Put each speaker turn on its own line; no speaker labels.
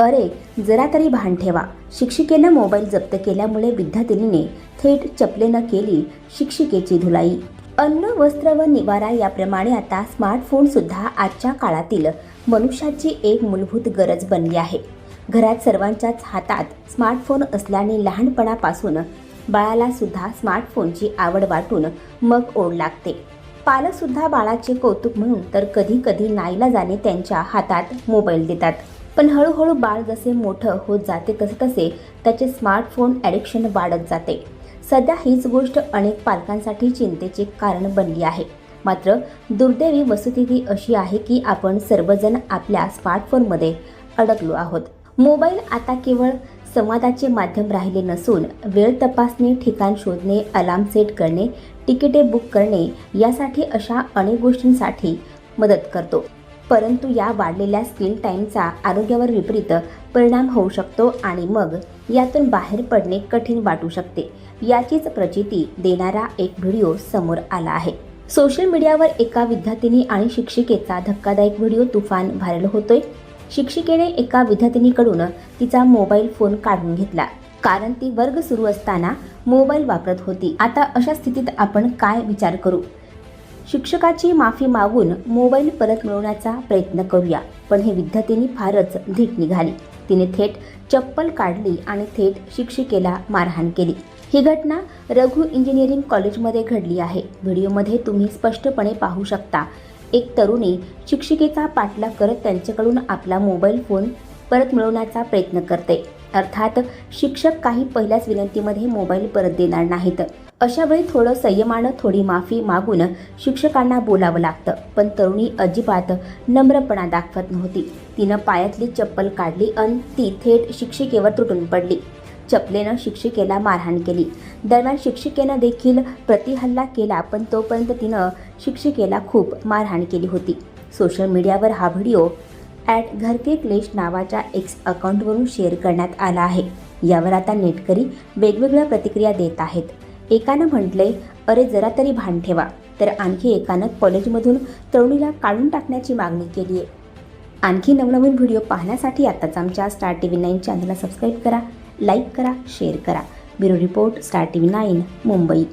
अरे जरा तरी भान ठेवा. शिक्षिकेनं मोबाईल जप्त केल्यामुळे विद्यार्थिनीने थेट चपलेनं केली शिक्षिकेची धुलाई. अन्न वस्त्र व निवारा याप्रमाणे आता स्मार्टफोन सुद्धा आजच्या काळातील मनुष्याची एक मूलभूत गरज बनली आहे. घरात सर्वांच्याच हातात स्मार्टफोन असल्याने लहानपणापासून बाळाला सुद्धा स्मार्टफोनची आवड वाटून मग ओढ लागते. पालकसुद्धा बाळाचे कौतुक म्हणून तर कधी कधी नाईलाजाने त्यांच्या हातात मोबाईल देतात. पण हळूहळू बाळ जसे मोठं होत जाते तसे तसे त्याचे स्मार्टफोन ॲडिक्शन वाढत जाते. सध्या हीच गोष्ट अनेक पालकांसाठी चिंतेचे कारण बनली आहे. मात्र दुर्दैवी वस्तुस्थिती अशी आहे की आपण सर्वजण आपल्या स्मार्टफोनमध्ये अडकलो आहोत. मोबाईल आता केवळ संवादाचे माध्यम राहिले नसून वेळ तपासणे ठिकाण शोधणे अलार्म सेट करणे तिकिटे बुक करणे यासाठी अशा अनेक गोष्टींसाठी मदत करतो. परंतु या वाढलेल्या स्क्रीन टाईमचा आरोग्यावर विपरीत परिणाम होऊ शकतो आणि मग यातून बाहेर पडणे कठीण वाटू शकते. याचीच प्रचिती देणारा एक व्हिडिओ समोर आला आहे. सोशल मीडियावर एका विद्यार्थिनी आणि शिक्षिकेचा धक्कादायक व्हिडिओ तुफान व्हायरल होतोय. शिक्षिकेने एका विद्यार्थिनीकडून तिचा मोबाईल फोन काढून घेतला. कारण ती वर्ग सुरू असताना मोबाईल वापरत होती. आता अशा स्थितीत आपण काय विचार करू? शिक्षकाची माफी मागून मोबाईल परत मिळवण्याचा प्रयत्न करूया. पण हे विद्यार्थिनी फारच धीट निघाली. तिने थेट चप्पल काढली आणि थेट शिक्षिकेला मारहाण केली. ही घटना रघु इंजिनिअरिंग कॉलेजमध्ये घडली आहे. व्हिडिओमध्ये तुम्ही स्पष्टपणे पाहू शकता एक तरुणी शिक्षिकेचा पाठलाग करत त्यांच्याकडून आपला मोबाईल फोन परत मिळवण्याचा प्रयत्न करते. अर्थात शिक्षक काही पहिल्याच विनंतीमध्ये मोबाईल परत देणार नाहीत. अशावेळी थोडं संयमानं थोडी माफी मागून शिक्षकांना बोलावं लागतं. पण तरुणी अजिबात नम्रपणा दाखवत नव्हती. तिनं पायातली चप्पल काढली आणि ती थेट शिक्षिकेवर तुटून पडली. चपलेनं शिक्षिकेला मारहाण केली. दरम्यान शिक्षिकेनं देखील प्रतिहल्ला केला पण तोपर्यंत तिनं शिक्षिकेला खूप मारहाण केली होती. सोशल मीडियावर हा व्हिडिओ ॲट घरके क्लेश नावाच्या एक्स अकाउंटवरून शेअर करण्यात आला आहे. यावर आता नेटकरी वेगवेगळ्या प्रतिक्रिया देत आहेत. एकानं म्हटले अरे जरा तरी भान ठेवा. तर आणखी एकानं कॉलेजमधून तरुणीला काढून टाकण्याची मागणी केली आहे आणखी नवनवीन व्हिडिओ पाहण्यासाठी आत्ताच आमच्या स्टार टी व्ही नाईन चॅनलला सबस्क्राईब करा लाईक करा शेअर करा. Bureau report star T V nine Mumbai.